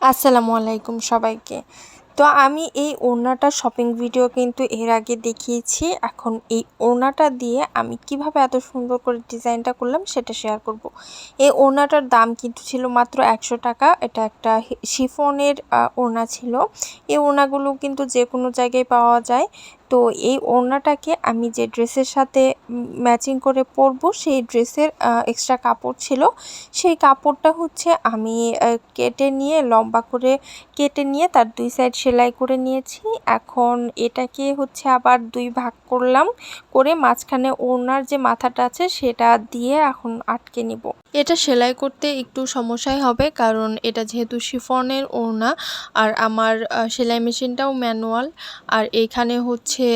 আসসালামু আলাইকুম সবাইকে। তো আমি এই ওড়নাটা শপিং ভিডিও কিন্তু এর আগে দেখিয়েছি। এখন এই ওড়নাটা দিয়ে আমি কীভাবে এত সুন্দর করে ডিজাইনটা করলাম সেটা শেয়ার করব। এই ওড়নাটার দাম কিন্তু ছিল মাত্র একশো টাকা। এটা একটা শিফনের ওড়না ছিল। এই ওড়নাগুলো কিন্তু যে কোনো জায়গায় পাওয়া যায়। তো এই ওড়নাটাকে আমি যে ড্রেসের সাথে ম্যাচিং করে পরবো, সেই ড্রেসের এক্সট্রা কাপড় ছিল। সেই কাপড়টা হচ্ছে আমি কেটে নিয়ে, লম্বা করে কেটে নিয়ে তার দুই সাইড সেলাই করে নিয়েছি। এখন এটাকে হচ্ছে আবার দুই ভাগ করলাম, করে মাঝখানে ওড়নার যে মাথাটা আছে সেটা দিয়ে এখন আটকে নিব। এটা সেলাই করতে একটু সমস্যাই হবে, কারণ এটা যেহেতু শিফনের ওড়না আর আমার সেলাই মেশিনটাও ম্যানুয়াল। আর এখানে হচ্ছে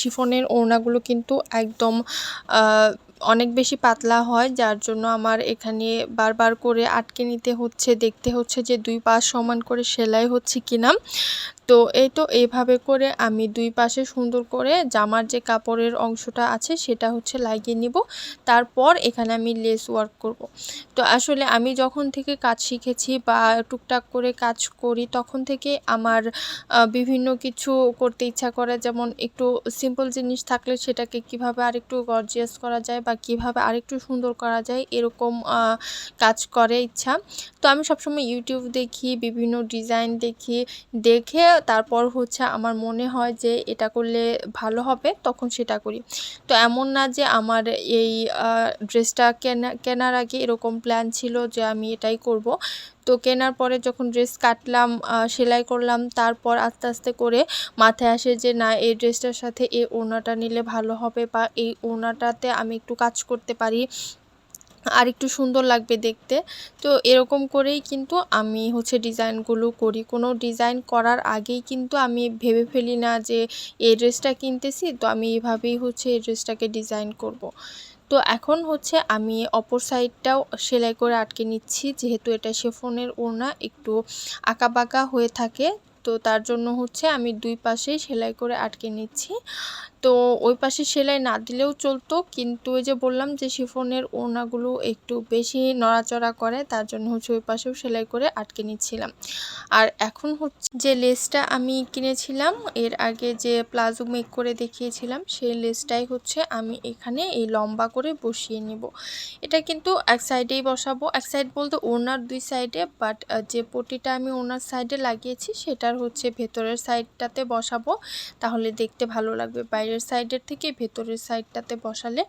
শিফনের ওড়নাগুলো কিন্তু একদম অনেক বেশি পাতলা হয়, যার জন্য আমার এখানে বারবার করে আটকে নিতে হচ্ছে, দেখতে হচ্ছে যে দুই পাশ সমান করে সেলাই হচ্ছে কিনা। তো এই তো এইভাবে করে আমি দুই পাশে সুন্দর করে জামার যে কাপড়ের অংশটা আছে সেটা হচ্ছে লাগিয়ে নিব। তারপর এখানে আমি লেস ওয়ার্ক করব। তো আসলে আমি যখন থেকে কাজ শিখেছি বা টুকটাক করে কাজ করি, তখন থেকে আমার বিভিন্ন কিছু করতে ইচ্ছা করে। যেমন একটু সিম্পল জিনিস থাকলে সেটাকে কীভাবে আরেকটু গর্জিয়াস করা যায় বা কীভাবে আরেকটু সুন্দর করা যায় এরকম কাজ করে ইচ্ছা। তো আমি সবসময় ইউটিউব দেখি, বিভিন্ন ডিজাইন দেখি, দেখে তারপর হচ্ছে আমার মনে হয় যে এটা করলে ভালো হবে, তখন সেটা করি। তো এমন না যে আমার এই ড্রেসটা কেনা, কেনার আগে এরকম প্ল্যান ছিল যে আমি এটাই করব। তো কেনার পরে যখন ড্রেস কাটলাম সেলাই করলাম, তারপর আস্তে আস্তে করে মাথায় আসে যে, না, এই ড্রেসটার সাথে এই ওড়নাটা নিলে ভালো হবে বা এই ওড়নাটাতে আমি একটু কাজ করতে পারি, আর একটু সুন্দর লাগবে দেখতে তো এরকম করেই কিন্তু আমি হচ্ছে ডিজাইনগুলো করি কোনো ডিজাইন করার আগেই কিন্তু আমি ভেবে ফেলি না যে, এই ড্রেসটা কিনতেছি, তো আমি এভাবেই হচ্ছে এই ড্রেসটাকে ডিজাইন করব। তো এখন হচ্ছে আমি অপর সাইডটাও সেলাই করে আটকে নিচ্ছি, যেহেতু এটা শেফনের ওড়না, একটু আঁকাবাঁকা হয়ে থাকে। তো তার জন্য হচ্ছে আমি দুই পাশেই সেলাই করে আটকে নিচ্ছি। তো ওই পাশে সেলাই না দিলেও চলতো, কিন্তু ওই যে বললাম যে শিফনের ওড়নাগুলো একটু বেশি নড়াচড়া করে, তার জন্য হচ্ছে ওই পাশেও সেলাই করে আটকে নিচ্ছিলাম। আর এখন হচ্ছে যে লেসটা আমি কিনেছিলাম, এর আগে যে প্লাজো মেক করে দেখিয়েছিলাম, সেই লেসটাই হচ্ছে আমি এখানে এই লম্বা করে বসিয়ে নিব। এটা কিন্তু এক সাইডেই বসাবো, এক সাইড বলতে ওনার দুই সাইডে, বাট যে পটিটা আমি ওনার সাইডে লাগিয়েছি সেটার হচ্ছে ভেতরের সাইডটাতে বসাবো, তাহলে দেখতে ভালো লাগবে। বাইরের সাইডের থেকে ভেতরের সাইডটাতে বসালে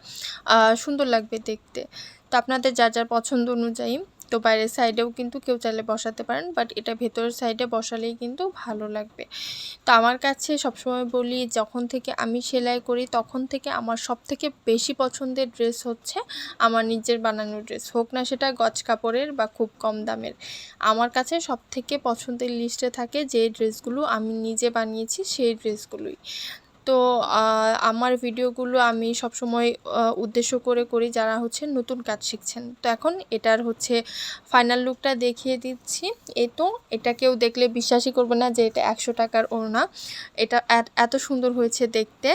সুন্দর লাগবে দেখতে। তো আপনাদের যা যার পছন্দ অনুযায়ী তো বাইরের সাইডেও কিন্তু কেউ চাইলে বসাতে পারেন বাট এটা ভেতরের সাইডে বসালেই কিন্তু ভালো লাগবে। তো আমার কাছে সবসময় বলি, যখন থেকে আমি সেলাই করি, তখন থেকে আমার সব থেকে বেশি পছন্দের ড্রেস হচ্ছে আমার নিজের বানানো ড্রেস হোক না সেটা গজ কাপড়ের বা খুব কম দামের। আমার কাছে সব থেকে পছন্দের লিস্টে থাকে যে ড্রেসগুলো আমি নিজে বানিয়েছি, সেই ড্রেসগুলোই তো আমার ভিডিওগুলো আমি সবসময় উদ্দেশ্য করে করি যারা হচ্ছে নতুন কাজ শিখছেন। তো এখন এটার হচ্ছে ফাইনাল লুকটা দেখিয়ে দিচ্ছি। এ তো, এটা কেউ দেখলে বিশ্বাসই করবে না যে এটা একশো টাকার ওড়না। এটা এত সুন্দর হয়েছে দেখতে।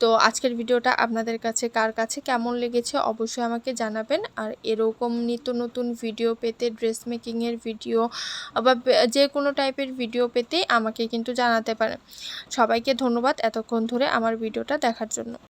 তো আজকের ভিডিওটা আপনাদের কাছে কার কাছে কেমন লেগেছে অবশ্যই আমাকে জানাবেন। আর এরকম নিত্য নতুন ভিডিও পেতে ড্রেস মেকিংয়ের ভিডিও বা যে কোনো টাইপের ভিডিও পেতে আমাকে কিন্তু জানাতে পারেন। সবাইকে ধন্যবাদ এতক্ষণ ধরে আমার ভিডিওটা দেখার জন্য।